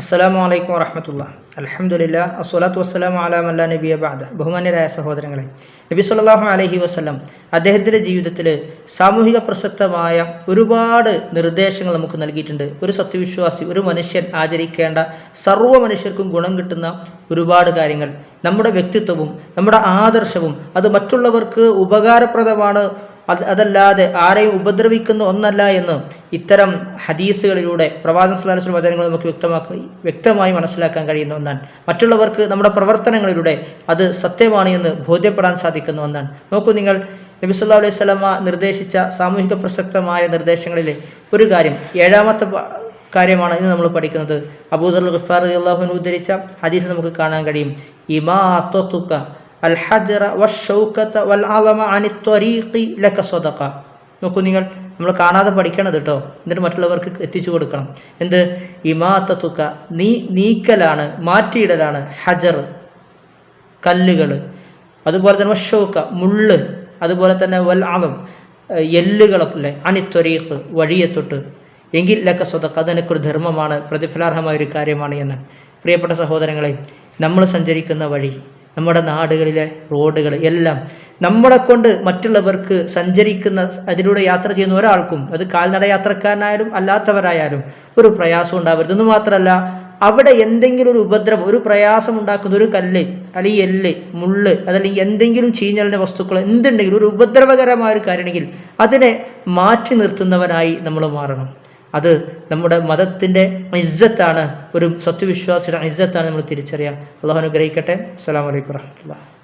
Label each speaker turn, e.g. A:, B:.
A: അസ്സലാമു അലൈക്കും വറഹമത്തുള്ള അലഹമുല്ല അസ്വലാത്തു വസ്സലാമു അലാ അല്ലാ നബിയ ബാദ സഹോദരങ്ങളെ നബി സല്ലല്ലാഹു അലഹി വസ്ലം അദ്ദേഹത്തിന്റെ ജീവിതത്തിൽ സാമൂഹിക പ്രസക്തമായ ഒരുപാട് നിർദ്ദേശങ്ങൾ നമുക്ക് നൽകിയിട്ടുണ്ട്. ഒരു സത്യവിശ്വാസി ഒരു മനുഷ്യൻ ആചരിക്കേണ്ട സർവ മനുഷ്യർക്കും ഗുണം കിട്ടുന്ന ഒരുപാട് കാര്യങ്ങൾ. നമ്മുടെ വ്യക്തിത്വവും നമ്മുടെ ആദർശവും അത് മറ്റുള്ളവർക്ക് ഉപകാരപ്രദമാണ്. അത് അതല്ലാതെ ആരെയും ഉപദ്രവിക്കുന്ന ഒന്നല്ല എന്ന് ഇത്തരം ഹദീസുകളിലൂടെ പ്രവാചക സ്വലാസ്വൽ വചനങ്ങൾ നമുക്ക് വ്യക്തമാക്കി വ്യക്തമായി മനസ്സിലാക്കാൻ കഴിയുന്ന ഒന്നാണ്. മറ്റുള്ളവർക്ക് നമ്മുടെ പ്രവർത്തനങ്ങളിലൂടെ അത് സത്യമാണ് എന്ന് ബോധ്യപ്പെടാൻ സാധിക്കുന്ന ഒന്നാണ്. നോക്കൂ നിങ്ങൾ നബി സല്ലാ അലൈഹി സ്വലമ നിർദ്ദേശിച്ച സാമൂഹിക പ്രസക്തമായ നിർദ്ദേശങ്ങളിലെ ഒരു കാര്യം ഏഴാമത്തെ കാര്യമാണ് ഇന്ന് നമ്മൾ പഠിക്കുന്നത്. അബൂദർ ഗഫാർ അള്ളാഹുവിന് ഉദ്ധരിച്ച ഹദീസ് നമുക്ക് കാണാൻ കഴിയും. ഇമാ അൽ ഹജറ വഷൗക്കത്ത വൽ ആലമ അനി ത്വരീഖി ലക സ്വതക്ക നോക്കൂ നിങ്ങൾ നമ്മൾ കാണാതെ പഠിക്കണത് കേട്ടോ എന്നിട്ട് മറ്റുള്ളവർക്ക് എത്തിച്ചു കൊടുക്കണം. എന്ത്? ഇമാത്തുക്ക നീ നീക്കലാണ് മാറ്റിയിടലാണ്. ഹജർ കല്ലുകൾ. അതുപോലെ തന്നെ ഷോക്ക മുള്ള്. അതുപോലെ തന്നെ വൽ എല്ലുകളൊക്കെ അല്ലേ അണിത്വരീഖ് വഴിയെ തൊട്ട് എങ്കിൽ ലക്ക സ്വതക്ക. അത് എനിക്കൊരു ധർമ്മമാണ്. പ്രതിഫലാർഹമായ ഒരു കാര്യമാണ് എന്ന്. പ്രിയപ്പെട്ട സഹോദരങ്ങളെ നമ്മൾ സഞ്ചരിക്കുന്ന വഴി നമ്മുടെ നാടുകളിലെ റോഡുകൾ എല്ലാം നമ്മളെ കൊണ്ട് മറ്റുള്ളവർക്ക് സഞ്ചരിക്കുന്ന അതിലൂടെ യാത്ര ചെയ്യുന്ന ഒരാൾക്കും അത് കാൽനട യാത്രക്കാരനായാലും അല്ലാത്തവരായാലും ഒരു പ്രയാസം ഉണ്ടാവരുത്. എന്ന് മാത്രമല്ല അവിടെ എന്തെങ്കിലും ഒരു ഉപദ്രവം ഒരു പ്രയാസം ഉണ്ടാക്കുന്ന ഒരു കല്ല് അല്ലെങ്കിൽ എല്ല് മുള്ള് അതല്ലെങ്കിൽ എന്തെങ്കിലും ചീഞ്ഞലിന്റെ വസ്തുക്കൾ എന്തുണ്ടെങ്കിലും ഒരു ഉപദ്രവകരമായ ഒരു കാര്യമാണെങ്കിൽ അതിനെ മാറ്റി നിർത്തുന്നവനായി നമ്മൾ മാറണം. അത് നമ്മുടെ മതത്തിന്റെ ഇജ്ജത്താണ് ഒരു സത്യവിശ്വാസിയുടെ ഇജ്ജത്താണ് നമ്മൾ തിരിച്ചറിയുക അള്ളാഹു അനുഗ്രഹിക്കട്ടെ. അസ്സാം വലൈക്കും വർഹമത്തുള്ള